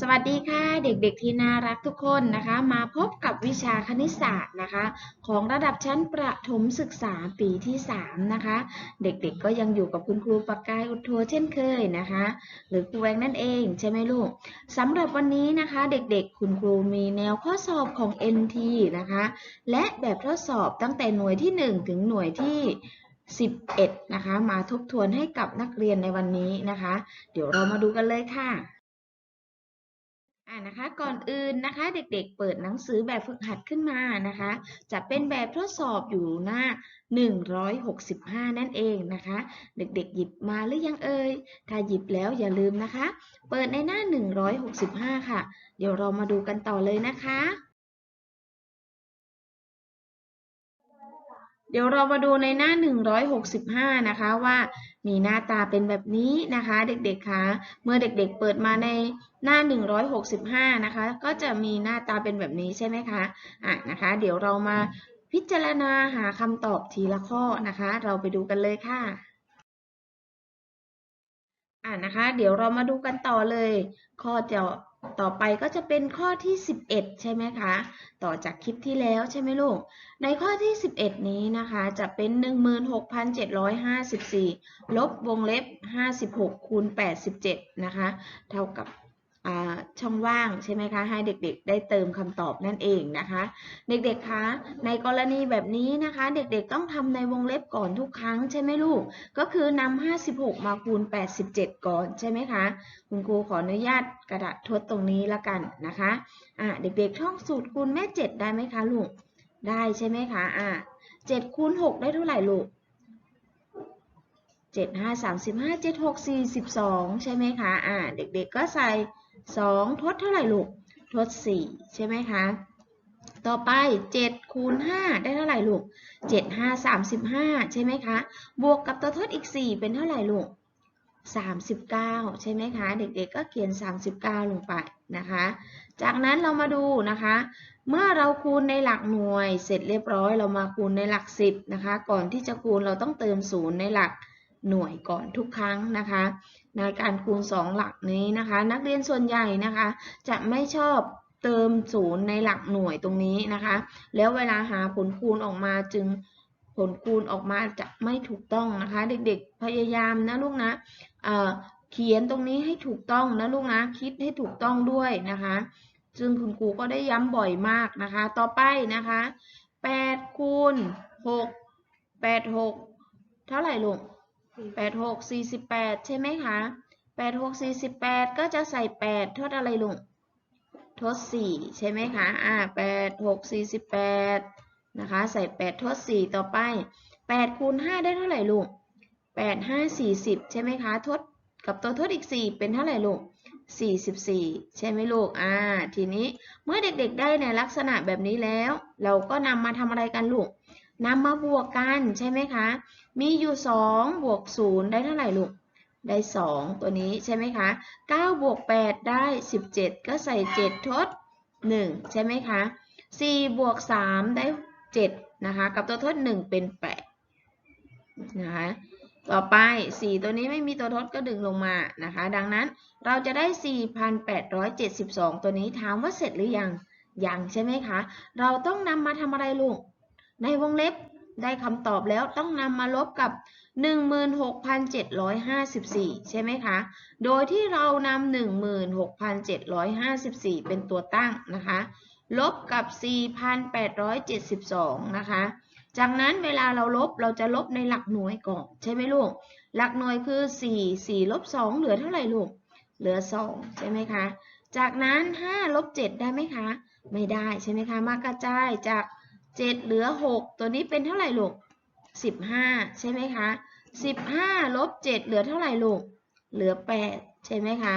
สวัสดีค่ะเด็กๆที่น่ารักทุกคนนะคะ มาพบกับวิชาคณิตศาสตร์นะคะ ของระดับชั้นประถมศึกษาปีที่3นะคะ เด็กๆก็ยังอยู่กับคุณครูปากกายอุทโทเช่นเคยนะคะ หรือครูแวงนั่นเองใช่ไหมลูกสำหรับวันนี้นะคะ เด็กๆ คุณครูมีแนวข้อสอบของ NT นะคะ และแบบทดสอบตั้งแต่หน่วยที่ 1 ถึงหน่วยที่11นะคะ มาทบทวนให้กับนักเรียนในวันนี้นะคะ เดี๋ยวเรามาดูกันเลยค่ะ อ่านะคะก่อนอื่นนะคะเด็กๆ เปิดหนังสือแบบฝึกหัดขึ้นมานะคะ จะเป็นแบบทดสอบอยู่หน้า 165 นั่นเองนะคะ เด็กๆ หยิบมาหรือยังเอ่ยถ้าหยิบแล้วอย่าลืมนะคะ เปิดในหน้า 165 ค่ะ เดี๋ยวเรามาดูกันต่อเลยนะคะ เดี๋ยวเรามาดูในหน้า 165 นะคะว่า มีหน้าตาเป็นแบบนี้นะคะ เด็กๆคะเมื่อเด็กๆเปิดมาในหน้า 165 นะคะ ก็จะมีหน้าตาเป็นแบบนี้ใช่ไหมคะอะนะคะ เดี๋ยวเรามาพิจารณาหาคำตอบทีละข้อนะคะ เราไปดูกันเลยค่ะอ่านะคะ เดี๋ยวเรามาดูกันต่อเลย ข้อจะ ต่อไปก็จะเป็นข้อที่ 11 ใช่ไหมคะ ต่อจากคลิปที่แล้วใช่ไหมลูก ในข้อที่ 11 นี้นะคะ จะเป็น 16,754 ลบวงเล็บ 56 คูณ 87 นะคะ เท่ากับ ช่องว่างใช่ไหมคะ ให้เด็กๆ ได้เติมคำตอบนั่นเองนะคะ เด็กๆ คะ ในกรณีแบบนี้นะคะ เด็กๆ ต้องทำในวงเล็บก่อนทุกครั้งใช่ไหมลูก ก็คือนำ56 มาคูณ 87 ก่อนใช่ไหมคะ คุณครูขออนุญาตกระดาษทดตรงนี้ละกันนะคะะเด็กๆ ท่องสูตรคูณแม่ 7 ได้ไหมคะลูก ได้ใช่ไหมคะะ7คูณ6 ได้เท่าไหร่ลูก7 5 35 7 6 42 ใช่ไหมคะ อะเด็กๆ ก็ใส่ 2 ทดเท่าไหร่ลูก ทด 4 ใช่ไหมคะ ต่อไป 7 คูณ 5 ได้เท่าไหร่ลูก 7 5 35 ใช่ไหมคะ บวกกับตัวทดอีก 4 เป็นเท่าไหร่ลูก 39 ใช่ไหมคะ เด็กๆก็เขียน 39 ลงไปนะคะ จากนั้นเรามาดูนะคะ เมื่อเราคูณในหลักหน่วย เสร็จเรียบร้อยเรามาคูณในหลัก 10 นะคะ ก่อนที่จะคูณเราต้องเติมศูนย์ในหลัก หน่วยก่อนทุกครั้งนะคะ ในการคูณ 2 หลักนี้นะคะ นักเรียนส่วนใหญ่นะคะ จะไม่ชอบเติมศูนย์ในหลักหน่วยตรงนี้นะคะ แล้วเวลาหาผลคูณออกมาจึงผลคูณออกมาจะไม่ถูกต้องนะคะ เด็กๆพยายามนะลูกนะเเขียนตรงนี้ให้ถูกต้องนะลูกนะคิดให้ถูกต้องด้วยนะคะซึ่งคุณครูก็ได้ย้ำบ่อยมากนะคะ ต่อไปนะคะ8คูณ6 8 6 เท่าไหร่ลูก 8 6 48ใช่ไหมคะ8 6 48ก็จะใส่8ทดอะไรลูกทด4ใช่ไหมคะอ่า8 6 48นะคะใส่8ทด4ต่อไป8คูณ5ได้เท่าไหร่ลูก8 5 40ใช่ไหมคะทดกับตัวทดอีก4เป็นเท่าไหร่ลูก44ใช่ไหมลูกอ่าทีนี้เมื่อเด็กๆได้ในลักษณะแบบนี้แล้ว เราก็นำมาทำอะไรกันลูก นำมาบวกกันใช่ไหมคะ มีอยู่ 2 บวก 0 ได้เท่าไหร่ลูก ได้ 2 ตัวนี้ใช่ไหมคะ9บวก 8 ได้ 17 ก็ใส่ 7 ทด 1 ใช่ไหมคะ4บวก 3 ได้ 7 นะคะ กับตัวทด 1 เป็น 8 นะคะ ต่อไป 4 ตัวนี้ไม่มีตัวทดก็ดึงลงมานะคะ ดังนั้นเราจะได้ 4,872 ตัวนี้ถามว่าเสร็จหรือยัง ยังใช่ไหมคะ เราต้องนำมาทำอะไรลูก ในวงเล็บได้คำตอบแล้วต้องนำมาลบกับ 16,754 ใช่ไหมคะ โดยที่เรานำ16,754 เป็นตัวตั้งนะคะ ลบกับ 4,872 นะคะ จากนั้นเวลาเราลบเราจะลบในหลักหน่วยก่อน ใช่ไหมลูก หลักหน่วยคือ 4 4ลบ2เหลือเท่าไหร่ลูก เหลือ 2 ใช่ไหมคะ จากนั้น5ลบ7ได้ไหมคะ ไม่ได้ใช่ไหมคะ มากระจายจาก 7เหลือ6ตัวนี้เป็นเท่าไหร่ลูก15ใช่ไหมคะ15ลบ7เหลือเท่าไหร่ลูก เหลือ8ใช่ไหมคะ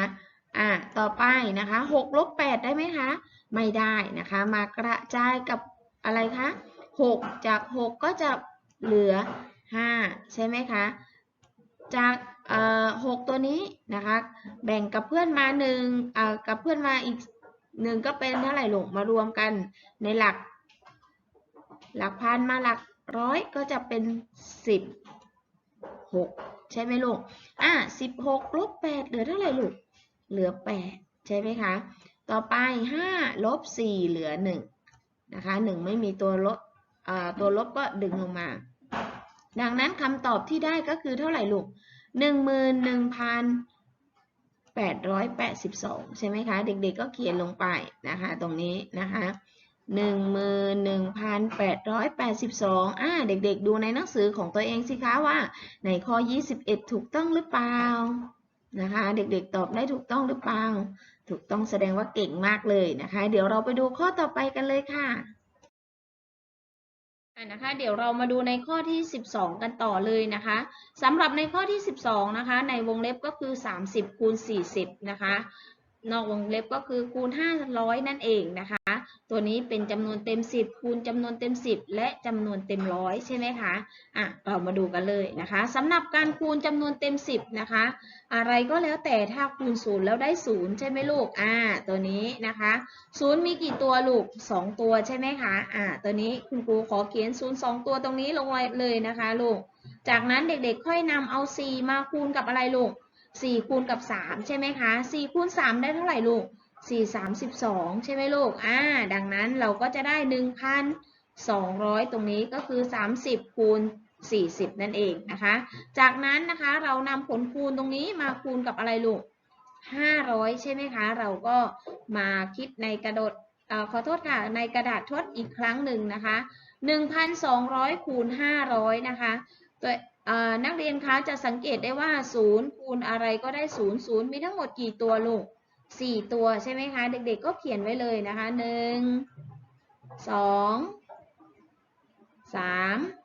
อ่าต่อไปนะคะ6ลบ8ได้ไหมคะ ไม่ได้นะคะ มากระจายกับอะไรคะ6จาก6ก็จะเหลือ5ใช่ไหมคะจากเอ่อ6ตัวนี้นะคะ แบ่งกับเพื่อนมา1เอ่อกับเพื่อนมาอีก1ก็เป็นเท่าไหร่ลูกมารวมกันในหลัก หลักพันมาหลักร้อยก็จะเป็น16ใช่ไหมลูก อะ16ลบ8เหลือเท่าไหร่ลูก เหลือ8ใช่ไหมคะ ต่อไป5ลบ4เหลือ1นะคะ1ไม่มีตัวลบตัวลบก็ดึงลงมา ดังนั้นคำตอบที่ได้ก็คือเท่าไหร่ลูก11,882ใช่ไหมคะ เด็กๆก็เขียนลงไปนะคะ ตรงนี้นะคะ 11,882อ่าเด็กๆ ดูในหนังสือของตัวเองสิคะว่า ในข้อ 21 ถูกต้องหรือเปล่านะคะ เด็กๆ ตอบได้ถูกต้องหรือเปล่า ถูกต้องแสดงว่าเก่งมากเลยนะคะ เดี๋ยวเราไปดูข้อต่อไปกันเลยค่ะนะคะ เดี๋ยวเรามาดูในข้อที่ 12 กันต่อเลยนะคะสำหรับในข้อที่ 12 นะคะ ในวงเล็บก็คือ 30คูณ40 นะคะ นอกวงเล็บก็คือคูณ 500 นั่นเองนะคะ ตัวนี้เป็นจำนวนเต็ม 10 คูณจำนวนเต็ม 10 และจำนวนเต็มร้อยใช่ไหมคะอะเรามาดูกันเลยนะคะสำหรับการคูณจำนวนเต็ม 10 นะคะ อะไรก็แล้วแต่ถ้าคูณ0แล้วได้0ใช่ไหมลูกอ่าตัวนี้นะคะ0มีกี่ตัวลูก 2 ตัวใช่ไหมคะอ่าตัวนี้คุณครูขอเขียน0 2ตัวตรงนี้ลงไว้เลยนะคะลูกจากนั้นเด็กๆค่อยนำเอา 4 มาคูณกับอะไรลูก 4คูณกับ 3 ใช่ไหมคะ4คูณ3ได้เท่าไหร่ลูก 4 32 ใช่ไหมลูก อ่า ดังนั้นเราก็จะได้ 1,200 ตรงนี้ก็คือ 30 คูณ 40 นั่นเองนะคะ จากนั้นนะคะเรานำผลคูณตรงนี้มาคูณกับอะไรลูก 500 ใช่ไหมคะ เราก็มาคิดในกระดดอ่อขอโทษค่ะ ในกระดาษทดอีกครั้งหนึ่งนะคะ 1,200 คูณ 500 นะคะตัว นักเรียนคะจะสังเกตได้ว่า 0 คูณอะไรก็ได้ 0 0 มีทั้งหมดกี่ตัวลูก 4 ตัวใช่ไหมคะ เด็กๆก็เขียนไว้เลยนะคะ 1 2 3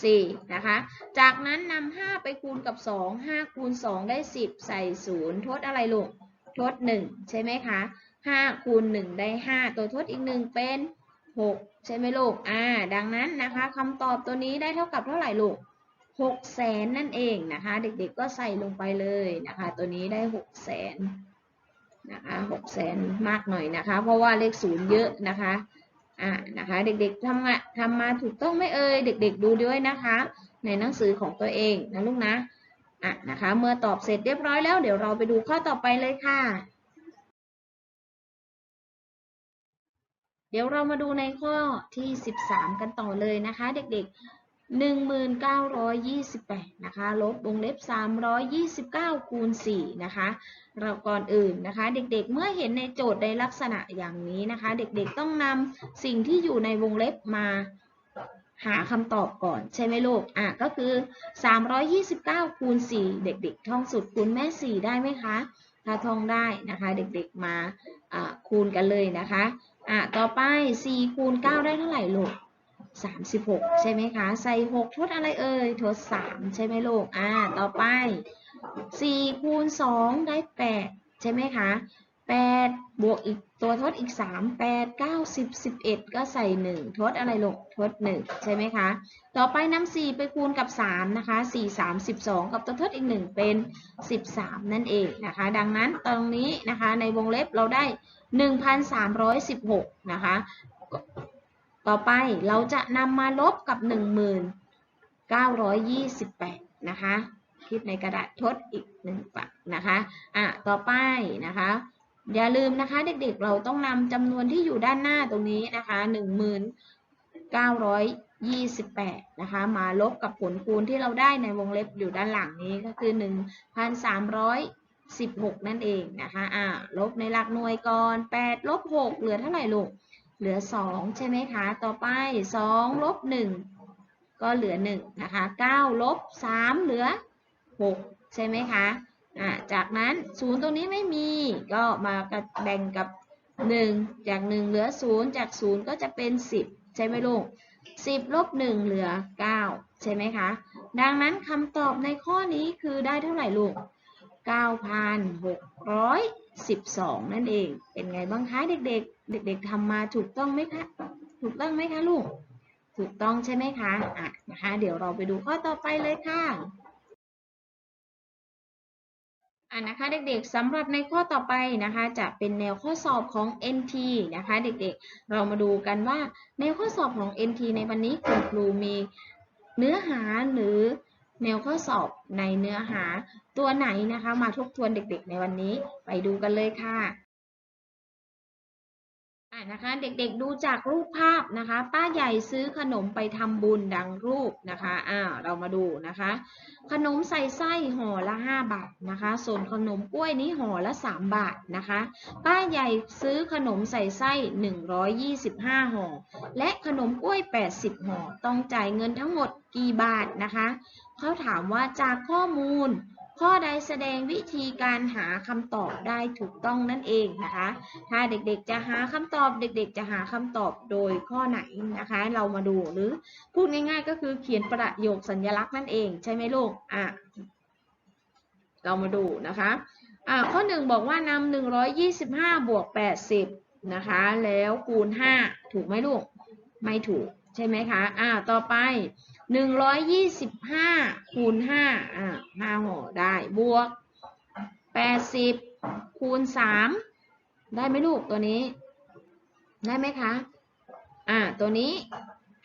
4 นะคะ จากนั้นนำ5ไปคูณกับ 2 5 คูณ 2 ได้ 10 ใส่ 0 ทดอะไรลูก ทด 1 ใช่ไหมคะ 5 คูณ 1 ได้ 5 ตัวทดอีก 1 เป็น 6ใช่ไหมลูก อ่า ดังนั้นนะคะคำตอบตัวนี้ได้เท่ากับเท่าไหร่ลูก6แสนนั่นเองนะคะ เด็กๆก็ใส่ลงไปเลยนะคะ ตัวนี้ได้6แสนนะคะ6แสนมากหน่อยนะคะ เพราะว่าเลขศูนย์เยอะนะคะ อ่า นะคะ เด็กๆทำมาทำมาถูกต้องไหมเอ่ย เด็ก ๆ ดูด้วยนะคะ ในหนังสือของตัวเองนะลูกนะ อะนะคะ เมื่อตอบเสร็จเรียบร้อยแล้ว เดี๋ยวเราไปดูข้อต่อไปเลยค่ะ เดี๋ยวเรามาดูในข้อที่ 13 กันต่อเลยนะคะ เด็กๆ 1928 นะคะ ลบวงเล็บ 329 คูณ 4 นะคะ เราก่อนอื่นนะคะ เด็กๆ เมื่อเห็นในโจทย์ในลักษณะอย่างนี้นะคะ เด็กๆ ต้องนำสิ่งที่อยู่ในวงเล็บมาหาคำตอบก่อนใช่ไหมลูก อะก็คือ 329 คูณ 4 เด็กๆ ท่องสูตรคูณแม่ 4 ได้ไหมคะ ถ้าท่องได้นะคะ เด็กๆมาคูณกันเลยนะคะอะต่อไป 4 คูณ 9 ได้เท่าไหร่ลูก 36 ใช่ไหมคะ ใส่ 6 ทดอะไรเอ่ย ทด 3 ใช่ไหมลูกอ่าต่อไป 4 คูณ 2 ได้ 8 ใช่ไหมคะ 8 บวกอีกตัวทดอีก 3 8 9 10 11 ก็ใส่ 1 ทดอะไรลูกทด 1 ใช่ไหมคะ ต่อไปนำ4ไปคูณกับ 3 นะคะ 4 3 12 กับตัวทดอีก 1 เป็น 13 นั่นเองนะคะ ดังนั้นตรงนี้นะคะในวงเล็บเราได้ 1,316 นะคะ ต่อไปเราจะนำมาลบกับ 1928 นะคะคิดในกระดาษทดอีกหนึ่งฝั่งนะคะ อะ ต่อไปนะคะ อย่าลืมนะคะ เด็กๆเราต้องนำจำนวนที่อยู่ด้านหน้าตรงนี้นะคะ 1928 นะคะ มาลบกับผลคูณที่เราได้ในวงเล็บอยู่ด้านหลังนี้ก็คือ 1,316 นั่นเองนะคะอะลบในหลักหน่วยก่อน 8 ลบ 6 เหลือเท่าไหร่ลูก เหลือ 2 ใช่ไหมคะ ต่อไป 2 ลบ 1 ก็เหลือ 1 นะคะ 9 ลบ 3 เหลือ 6 ใช่ไหมคะ จากนั้น0ตรงนี้ไม่มีก็มาแบ่งกับ 1 จาก 1 เหลือ 0 จาก 0 ก็จะเป็น 10 ใช่ไหมลูก10ลบ1เหลือ 9 ใช่ไหมคะ ดังนั้นคำตอบในข้อนี้คือได้เท่าไหร่ลูก 9,612 นั่นเอง เป็นไงบ้างคะเด็กๆ เด็ก ๆทำมาถูกต้องไหมคะ ถูกต้องไหมคะลูก ถูกต้องใช่ไหมคะ อะนะคะ เดี๋ยวเราไปดูข้อต่อไปเลยค่ะ อ่านะคะเด็กๆสำหรับในข้อต่อไปนะคะจะเป็นแนวข้อสอบของ NT นะคะเด็กๆ เรามาดูกันว่าในข้อสอบของ NT ในวันนี้คุณครูมีเนื้อหาหรือแนวข้อสอบในเนื้อหาตัวไหนนะคะ มาทบทวนเด็กๆ ในวันนี้ไปดูกันเลยค่ะ อะนะคะเด็กๆดูจากรูปภาพนะคะ ป้าใหญ่ซื้อขนมไปทำบุญดังรูปนะคะอ่าเรามาดูนะคะ ขนมใส่ไส้ห่อละ5บาทนะคะ ส่วนขนมกล้วยนี้ห่อละ 3 บาทนะคะ ป้าใหญ่ซื้อขนมใส่ไส้ 125ห่อและขนมกล้วย 80ห่อต้องจ่ายเงินทั้งหมดกี่บาทนะคะเขาถามว่าจากข้อมูล ข้อใดแสดงวิธีการหาคำตอบได้ถูกต้องนั่นเองนะคะ ถ้าเด็กๆจะหาคำตอบ เด็ก ๆ จะหาคำตอบโดยข้อไหนนะคะ เรามาดูหรือพูดง่าย ๆ ก็คือเขียนประโยคสัญลักษณ์นั่นเองใช่ไหมลูกอะเรามาดูนะคะอะข้อหนึ่งบอกว่านำหนึ่งร้อยยี่สิบห้าบวกแปดสิบนะคะ แล้วคูณห้าถูกไหมลูก ไม่ถูกใช่ไหมคะอ่าต่อไป หนึ่งร้อยยี่สิบห้าคูณห้าอ่าห้าห่อได้บวกแปดสิบคูณสามได้ไหมลูกตัวนี้ ได้ไหมคะ อ่า ตัวนี้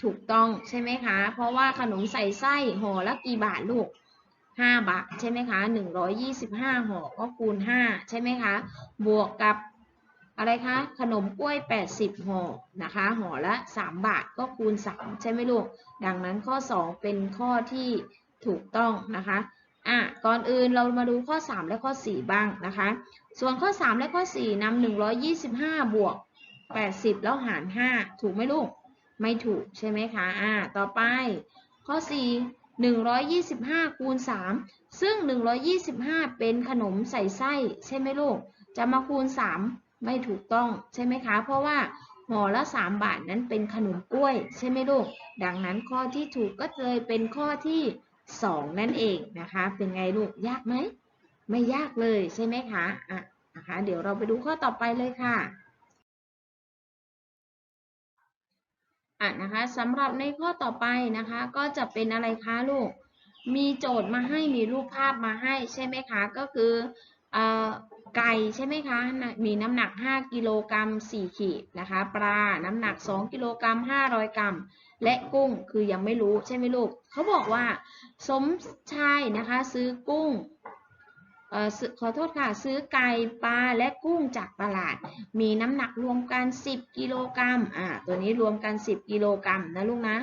ถูกต้องใช่ไหมคะ เพราะว่าขนมใส่ไส้ห่อละกี่บาทลูกห้าบาทใช่ไหมคะหนึ่งร้อยยี่สิบห้าห่อก็คูณห้าใช่ไหมคะ บวกกับ อะไรคะ ขนมกล้วยแปดสิบห่อนะคะห่อละสามบาทก็คูณสามใช่ไหมลูก ดังนั้นข้อสองเป็นข้อที่ถูกต้องนะคะอะก่อนอื่นเรามาดูข้อ 3 และข้อ 4 บ้างนะคะ ส่วนข้อ 3 และข้อ 4นำ125 บวก 80 แล้วหาร 5 ถูกไหมลูก ไม่ถูกใช่ไหมคะอ่าต่อไปข้อ 4 125 คูณ 3 ซึ่ง 125 เป็นขนมใส่ไส้ ใช่ไหมลูก จะมาคูณ 3 ไม่ถูกต้องใช่ไหมคะ เพราะว่าห่อละ 3 บาทนั้นเป็นขนมกล้วย ใช่ไหมลูก ดังนั้นข้อที่ถูกก็เลยเป็นข้อที่ 2 นั่นเองนะคะ เป็นไงลูกยากไหม ไม่ยากเลยใช่ไหมคะอะนะคะ เดี๋ยวเราไปดูข้อต่อไปเลยค่ะอะนะคะสำหรับในข้อต่อไปนะคะ ก็จะเป็นอะไรคะลูก มีโจทย์มาให้มีรูปภาพมาให้ใช่ไหมคะ ก็คือเอ่อ ไก่ใช่ไหมคะ มีน้ำหนัก 5 กิโลกรัม 4 ขีดนะคะ ปลา น้ำหนัก 2 กิโลกรัม 500 กรัม และกุ้งคือยังไม่รู้ใช่ไหมลูก เขาบอกว่า สมชายนะคะซื้อกุ้งออซื้อขอโทษค่ะซื้อไก่ปลาและกุ้งจากตลาด มีน้ำหนักรวมกัน 10 กิโลกรัมอ่าตัวนี้รวมกัน 10 กิโลกรัมนะลูกนะ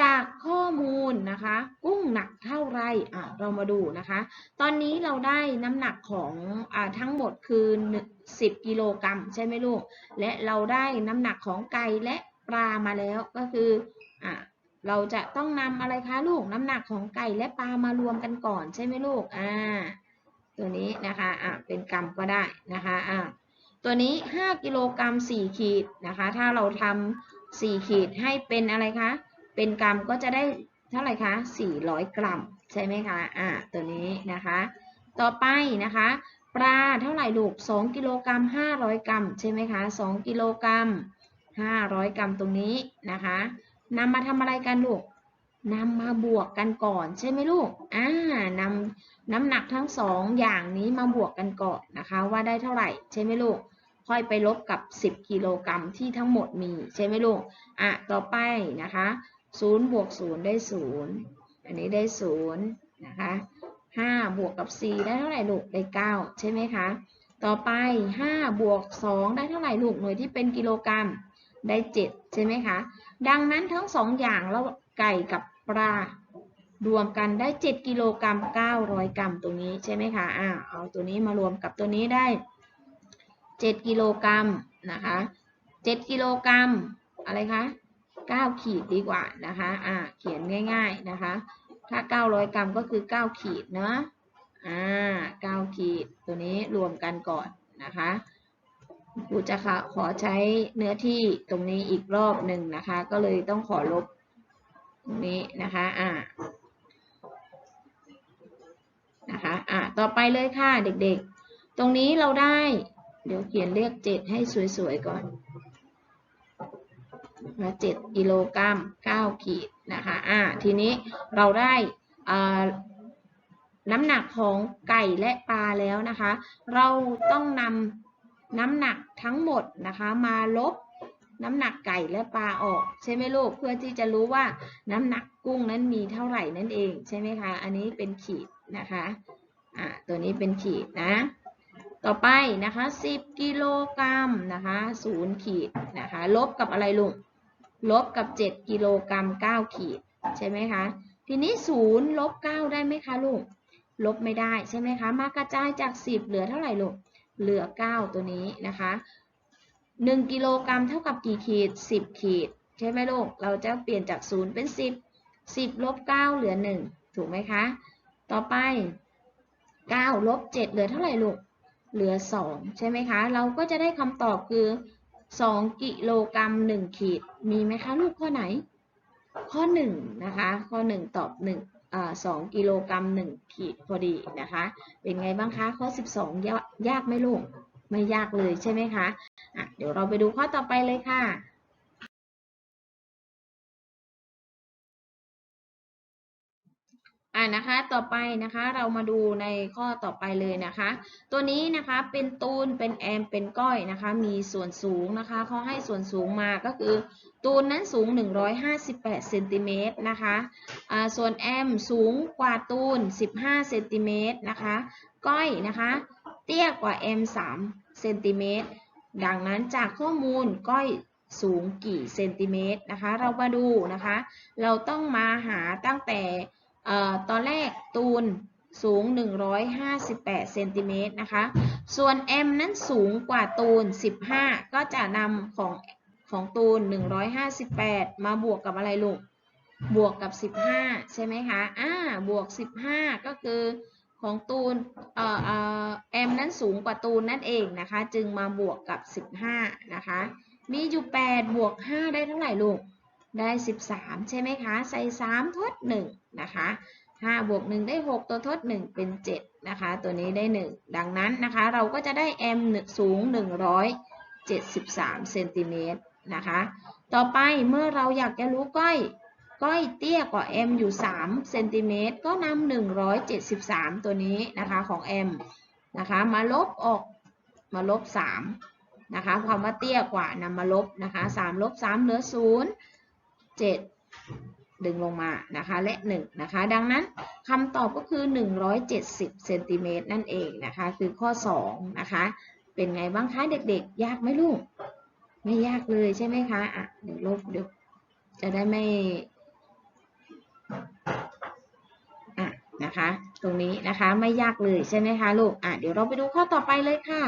จากข้อมูลนะคะ กุ้งหนักเท่าไรอ่าเรามาดูนะคะ ตอนนี้เราได้น้ำหนักของอ่าทั้งหมดคือ 10 กิโลกรัมใช่ไหมลูก และเราได้น้ำหนักของไก่และปลามาแล้วก็คืออ่าเราจะต้องนำอะไรคะลูกน้ำหนักของไก่และปลามารวมกันก่อนใช่ไหมลูกอ่าตัวนี้นะคะอ่าเป็นกรัมก็ได้นะคะอ่าตัวนี้ 5 กิโลกรัม4ขีดนะคะ ถ้าเราทำ4ขีดให้เป็นอะไรคะ เป็นกรัมก็จะได้เท่าไหร่คะ 400 กรัม ใช่ไหมคะ อ่า ตัวนี้นะคะ ต่อไปนะคะ ปลาเท่าไหร่ลูก 2 กิโลกรัม 500 กรัม ใช่ไหมคะ 2 กิโลกรัม 500 กรัมตรงนี้นะคะนำมาทำอะไรกันลูกนำมาบวกกันก่อนใช่ไหมลูก อ่านำน้ำหนักทั้งสองอย่างนี้มาบวกกันก่อนนะคะ ว่าได้เท่าไหร่ใช่ไหมลูก ค่อยไปลบกับ 10 กิโลกรัมที่ทั้งหมดมีใช่ไหมลูก อะ ต่อไปนะคะ 0บวก0ได้0อันนี้ได้0นย์นะคะ5บวกกับ4ได้เท่าไหร่ลูกได้9ใช่ไหมคะ ต่อไป5บวก2ได้เท่าไหร่ลูกหน่วยที่เป็นกิโลกรัมได้7ใช่ไหมคะ ดังนั้นทั้งสองอย่างแล้วไก่กับปลารวมกันได้ 7 กิโลกรัม900 กรัมตรงนี้ใช่ไหมคะอ่าเอาตัวนี้มารวมกับตัวนี้ได้ 7 กิโลกรัมนะคะ 7 กิโลกรัมอะไรคะ 9 ขีดดีกว่านะคะอ่าเขียนง่ายๆนะคะ ถ้า 900 กรัมก็คือ 9 ขีดเนาะอ่า9ขีดตัวนี้รวมกันก่อนนะคะครูจะขอใช้เนื้อที่ตรงนี้อีกรอบหนึ่งนะคะ ก็เลยต้องขอลบตรงนี้นะคะอ่านะคะอ่าต่อไปเลยค่ะเด็กๆ ตรงนี้เราได้ เดี๋ยวเขียนเลขเจ็ดให้สวยๆก่อน นะเจ็ดกิโลกรัมเก้าขีดนะคะอ่าทีนี้เราได้น้ำหนักของไก่และปลาแล้วนะคะ เราต้องนำน้ำหนักทั้งหมดนะคะมาลบน้ำหนักไก่และปลาออกใช่ไหมลูกเพื่อที่จะรู้ว่าน้ำหนักกุ้งนั้นมีเท่าไหร่นั่นเองใช่ไหมคะ อันนี้เป็นขีดนะคะอ่าตัวนี้เป็นขีดนะ ต่อไปนะคะ 10 กิโลกรัมนะคะศูนย์ขีดนะคะ ลบกับอะไรลุง ลบกับ 7 กิโลกรัม9ขีดใช่ไหมคะ ทีนี้ศูนย์ลบ 9 ได้ไหมคะลุงลบไม่ได้ใช่ไหมคะ มากระจายจาก 10 เหลือเท่าไหร่ลูก เหลือ 9 ตัวนี้นะคะ 1 กิโลกรัมเท่ากับกี่ขีด 10 ขีด ใช่ไหมลูก เราจะเปลี่ยนจาก 0 เป็น 10 10ลบ9เหลือ 1 ถูกไหมคะ ต่อไป 9 ลบ 7 เหลือเท่าไหร่ลูก เหลือ 2 ใช่ไหมคะ เราก็จะได้คำตอบคือ 2 กิโลกรัม1ขีด มีไหมคะลูกข้อไหน ข้อ1นะคะ ข้อ 1 ตอบ1อ่า2กิโลกรัม1ขีดพอดีนะคะ เป็นไงบ้างคะ ข้อ 12 ยากยากไหมลูก ไม่ยากเลยใช่ไหมคะอะเดี๋ยวเราไปดูข้อต่อไปเลยค่ะ อ่านะคะต่อไปนะคะเรามาดูในข้อต่อไปเลยนะคะ ตัวนี้นะคะเป็นตูนเป็นแอมเป็นก้อยนะคะ มีส่วนสูงนะคะเขาให้ส่วนสูงมาก็คือ ตูนนั้นสูง 158เซนติเมตรนะคะอ่าส่วนแอมสูงกว่าตูน 15เซนติเมตรนะคะ ก้อยนะคะ เตี้ยกว่าแอม3เซนติเมตรดังนั้นจากข้อมูลก้อยสูงกี่เซนติเมตรนะคะ เรามาดูนะคะ เราต้องมาหาตั้งแต่ ตอนแรกตูนสูง 158 เซนติเมตรนะคะ ส่วน m นั้นสูงกว่าตูน 15 ก็จะนำของของตูน 158 มาบวกกับอะไรลูก บวกกับ 15 ใช่ไหมคะ อ่า บวก 15 ก็คือของตูน เอ่อเอ่อ m นั้นสูงกว่าตูนนั่นเองนะคะ จึงมาบวกกับ 15 นะคะ มีอยู่ 8 บวก 5 ได้เท่าไหร่ลูก ได้ 13 ใช่ไหมคะ ใส่ 3 ทด 1 นะคะ5บวก1ได้ 6 ตัวทด 1 เป็น 7 นะคะ ตัวนี้ได้ 1 ดังนั้นนะคะ เราก็จะได้ m สูง 173 เซนติเมตรนะคะ ต่อไปเมื่อเราอยากจะรู้ก้อยก้อยเตี้ยกว่า m อยู่ 3 เซนติเมตร ก็นำ173 ตัวนี้นะคะของ m นะคะ มาลบออกมาลบ3นะคะความว่าเตี้ยกว่านำมาลบนะคะ3ลบ3เหลือ0 7 ดึงลงมานะคะ และ 1 นะคะ ดังนั้นคำตอบก็คือ 170เซนติเมตรนั่นเองนะคะ คือข้อ 2 นะคะ เป็นไงบ้างคะเด็กๆ ยากไหมลูก ไม่ยากเลยใช่ไหมคะอะเดี๋ยวลบเดี๋ยวจะได้ไม่อะนะคะ ตรงนี้นะคะไม่ยากเลยใช่ไหมคะลูกอะเดี๋ยวเราไปดูข้อต่อไปเลยค่ะ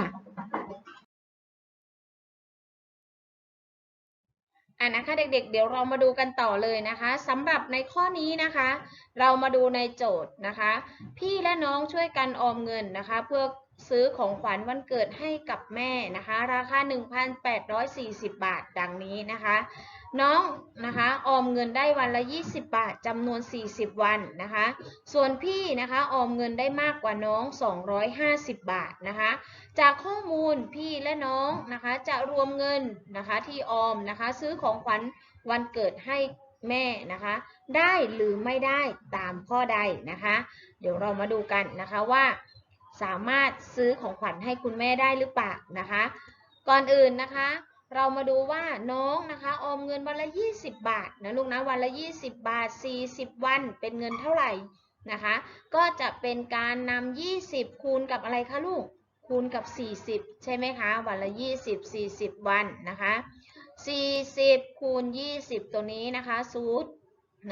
อะนะคะเด็กๆเดี๋ยวเรามาดูกันต่อเลยนะคะสำหรับในข้อนี้นะคะ เรามาดูในโจทย์นะคะ พี่และน้องช่วยกันออมเงินนะคะ เพื่อซื้อของขวัญวันเกิดให้กับแม่นะคะ ราคา 1,840 บาท ดังนี้นะคะ น้องนะคะออมเงินได้วันละ 20 บาทจำนวน 40 วันนะคะ ส่วนพี่นะคะออมเงินได้มากกว่าน้อง 250 บาทนะคะ จากข้อมูลพี่และน้องนะคะจะรวมเงินนะคะที่ออมนะคะซื้อของขวัญวันเกิดให้แม่นะคะ ได้หรือไม่ได้ตามข้อใดนะคะ เดี๋ยวเรามาดูกันนะคะว่า สามารถซื้อของขวัญให้คุณแม่ได้หรือเปล่านะคะ ก่อนอื่นนะคะ เรามาดูว่าน้องนะคะออมเงินวันละ 20 บาทนะลูกนะวันละ 20 บาท 40 วันเป็นเงินเท่าไหร่นะคะ ก็จะเป็นการนำ20 คูณกับอะไรคะลูกคูณกับ 40 ใช่ไหมคะ วันละ 20 40 วันนะคะ 40 คูณ 20 ตัวนี้นะคะศูนย์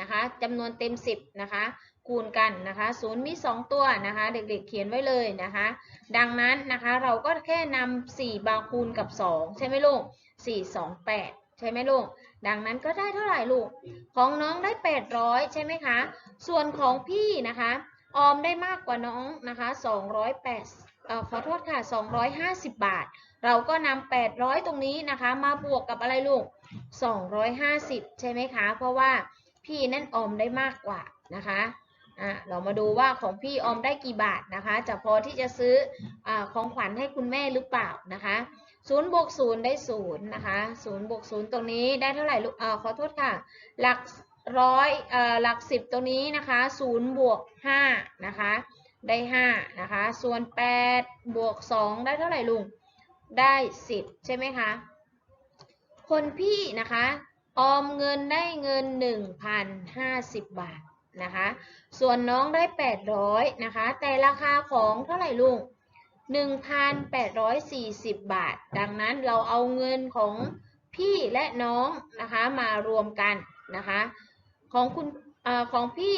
นะคะจำนวนเต็ม 10 นะคะ คูณกันนะคะศูนย์มี 2 ตัวนะคะ เด็กๆเขียนไว้เลยนะคะ ดังนั้นนะคะเราก็แค่นำ4บาคูณกับ 2 ใช่ไหมลูก 4 2 8 ใช่ไหมลูก ดังนั้นก็ได้เท่าไหร่ลูก ของน้องได้ 800 ใช่ไหมคะ ส่วนของพี่นะคะ ออมได้มากกว่าน้องนะคะ208เอ่อขอโทษค่ะ 250 บาท เราก็นำ800 ตรงนี้นะคะ มาบวกกับอะไรลูก 250 ใช่ไหมคะ เพราะว่าพี่นั่นออมได้มากกว่านะคะ อะเรามาดูว่าของพี่ออมได้กี่บาทนะคะ จะพอที่จะซื้ออของขวัญให้คุณแม่หรือเปล่านะคะศูนย์บวกศูนย์ได้ศูนย์นะคะศูนย์บวกศูนย์ตรงนี้ได้เท่าไหร่ลูกอ่าขอโทษค่ะ หลักร้อยเอ่อหลักสิบตรงนี้นะคะศูนย์บวกห้านะคะ ได้ห้านะคะ ส่วนแปดบวกสองได้เท่าไหร่ลุง ได้สิบใช่ไหมคะ คนพี่นะคะ ออมเงินได้เงิน1,050บาท นะคะ ส่วนน้องได้ 800นะคะ แต่ราคาของเท่าไหร่ลูก1,840 บาท ดังนั้นเราเอาเงินของพี่และน้องนะคะมารวมกันนะคะ ของคุณออของพี่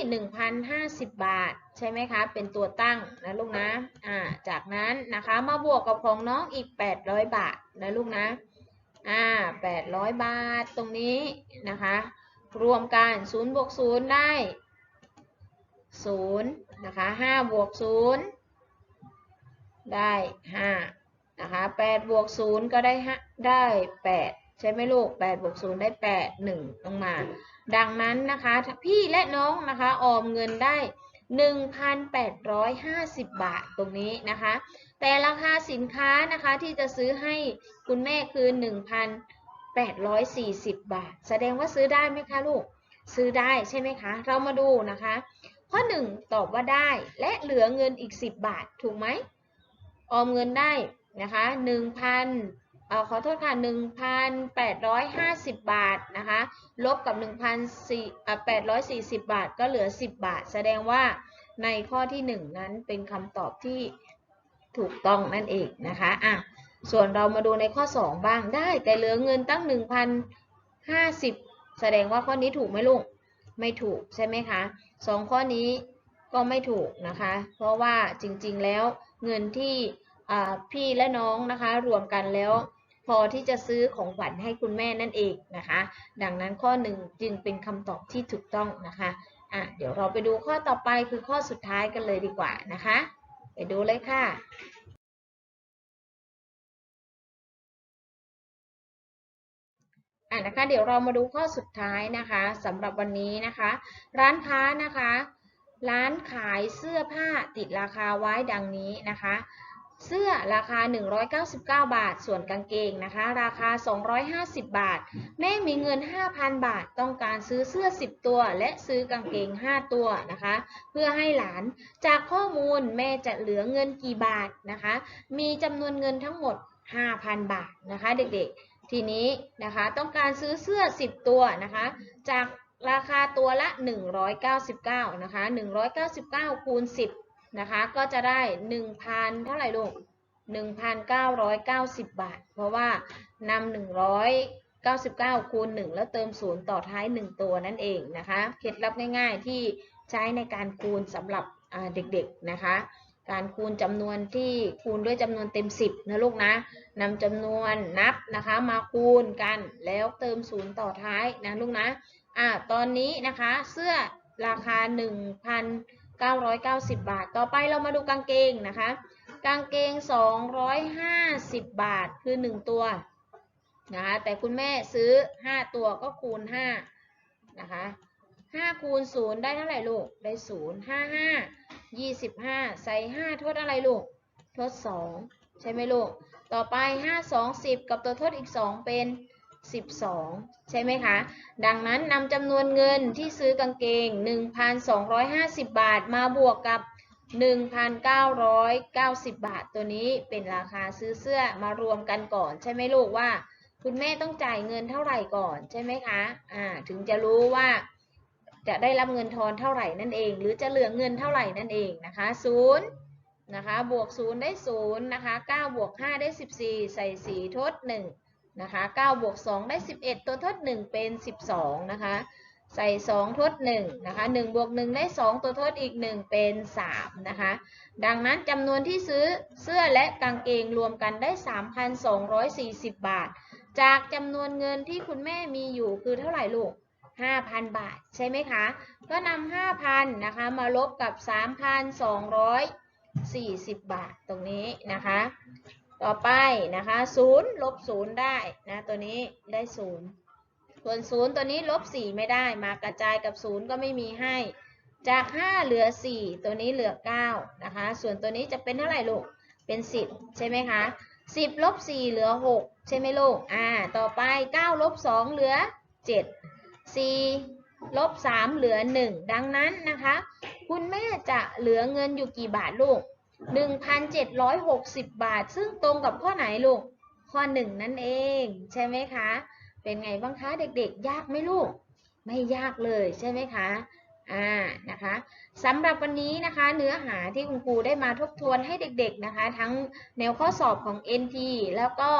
1,050 บาท ใช่ไหมคะ เป็นตัวตั้งนะลูกนะอ่าจากนั้นนะคะมาบวกกับของน้องอีก 800 บาทนะลูกนะอ่า800 บาทตรงนี้นะคะ รวมกัน0บวก0ได้ 0นะคะ5บวก0ได้5นะคะ8บวก0ก็ได้5ได้ 8 ใช่ไหมลูก8บวก0ได้ 8 1ต้องมา ดังนั้นนะคะพี่และน้องนะคะออมเงินได้ 1,850 บาทตรงนี้นะคะ แต่ราคาสินค้านะคะที่จะซื้อให้คุณแม่คือ 1,840 บาท แสดงว่าซื้อได้ไหมคะลูก ซื้อได้ใช่ไหมคะ เรามาดูนะคะ ข้อ 1 ตอบว่าได้และเหลือเงินอีก 10 บาท ถูกไหมออมเงินได้นะคะ1,000เอ่อขอโทษค่ะ1,850 บาทนะคะลบกับ1,840 บาทก็เหลือ 10 บาท แสดงว่าในข้อที่ 1 นั้นเป็นคำตอบที่ถูกต้องนั่นเองนะคะอะส่วนเรามาดูในข้อ 2 บ้างได้ แต่เหลือเงินตั้ง 1,050 แสดงว่าข้อนี้ถูกไหมลูก ไม่ถูกใช่ไหมคะสองข้อนี้ก็ไม่ถูกนะคะ เพราะว่าจริงๆแล้วเงินที่พี่และน้องนะคะรวมกันแล้ว พอที่จะซื้อของขวัญให้คุณแม่นั่นเองนะคะ ดังนั้นข้อหนึ่งจึงเป็นคำตอบที่ถูกต้องนะคะอะเดี๋ยวเราไปดูข้อต่อไปคือข้อสุดท้ายกันเลยดีกว่านะคะ ไปดูเลยค่ะ อะนะคะเดี๋ยวเรามาดูข้อสุดท้ายนะคะสำหรับวันนี้นะคะ ร้านค้านะคะ ร้านขายเสื้อผ้าติดราคาไว้ดังนี้นะคะ เสื้อราคา 199 บาท ส่วนกางเกงนะคะ ราคา 250 บาท แม่มีเงิน 5,000 บาท ต้องการซื้อเสื้อ 10 ตัว และซื้อกางเกง 5 ตัวนะคะ เพื่อให้หลานจากข้อมูลแม่จะเหลือเงินกี่บาทนะคะ มีจำนวนเงินทั้งหมด 5,000 บาทนะคะ เด็กๆ ทีนี้นะคะต้องการซื้อเสื้อ 10 ตัวนะคะจากราคาตัวละ 199นะคะ199คูณ10นะคะก็จะได้ 1,000 เท่าไหร่ลูก1,990 บาท เพราะว่านำ199 คูณ 1 แล้วเติม 0 ต่อท้าย 1 ตัวนั่นเองนะคะ เคล็ดลับง่ายๆที่ใช้ในการคูณสำหรับเด็กๆนะคะ การคูณจำนวนที่คูณด้วยจำนวนเต็ม 10 นะลูกนะนำจำนวนนับนะคะมาคูณกันแล้วเติม0ต่อท้ายนะลูกนะอ่าตอนนี้นะคะเสื้อราคา 1,990 บาท ต่อไปเรามาดูกางเกงนะคะ กางเกง 250 บาทคือ 1 ตัวนะคะแต่คุณแม่ซื้อ 5 ตัวก็คูณ 5 นะคะ5คูณ0ได้เท่าไหร่ลูก ได้ 0 55 25ใส่5ทดอะไรลูก ทด2ใช่ไหมลูก ต่อไป5 2 10กับตัวทดอีก2เป็น12ใช่ไหมคะ ดังนั้นนำจำนวนเงินที่ซื้อกางเกง1,250บบาทมาบวกกับ1,990บาท ตัวนี้เป็นราคาซื้อเสื้อมารวมกันก่อน ใช่ไหมลูกว่า คุณแม่ต้องจ่ายเงินเท่าไหร่ก่อนใช่ไหมคะ อ่า ถึงจะรู้ว่า จะได้รับเงินทอนเท่าไหร่นั่นเอง หรือจะเหลือเงินเท่าไหร่นั่นเองนะคะ0นะคะบวก0ได้0นะคะ9บวก5ได้14ใส่4ทด1นะคะ9บวก2ได้11ตัวทด1เป็น12นะคะใส่ 2 ทด1นะคะ1บวก1ได้ 2 ตัวทดอีก 1 เป็น 3 นะคะ ดังนั้นจำนวนที่ซื้อเสื้อและกางเกงรวมกันได้ 3,240 บาท จากจำนวนเงินที่คุณแม่มีอยู่คือเท่าไหร่ลูก 5,000 บาทใช่ไหมคะ ก็นำ5,000นะคะมาลบกับ 3,240 บาทตรงนี้นะคะ ต่อไปนะคะ0ลบ0ได้นะตัวนี้ได้0ส่วน0ตัวนี้ลบ4ไม่ได้มากระจายกับ 0 ก็ไม่มีให้ จาก 5 เหลือ 4 ตัวนี้เหลือ9นะคะ ส่วนตัวนี้จะเป็นเท่าไหร่ลูก เป็น 10 ใช่ไหมคะ10ลบ4เหลือ 6 ใช่ไหมลูก อ่า ต่อไป9ลบ2เหลือ 7 4ลบ3เหลือ 1 ดังนั้นนะคะ คุณแม่จะเหลือเงินอยู่กี่บาทลูก 1,760 บาท ซึ่งตรงกับข้อไหนลูก ข้อ 1 นั่นเอง ใช่ไหมคะ เป็นไงบ้างคะเด็กๆ ยากไหมลูก ไม่ยากเลยใช่ไหมคะอ่านะคะสำหรับวันนี้นะคะ เนื้อหาที่คุณครูได้มาทบทวนให้เด็กๆนะคะ ทั้งแนวข้อสอบของ NT แล้วก็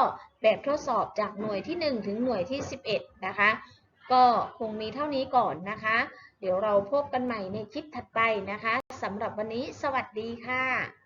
แบบทดสอบจากหน่วยที่ 1 ถึงหน่วยที่ 11 นะคะ ก็คงมีเท่านี้ก่อนนะคะ เดี๋ยวเราพบกันใหม่ในคลิปถัดไปนะคะสำหรับวันนี้สวัสดีค่ะ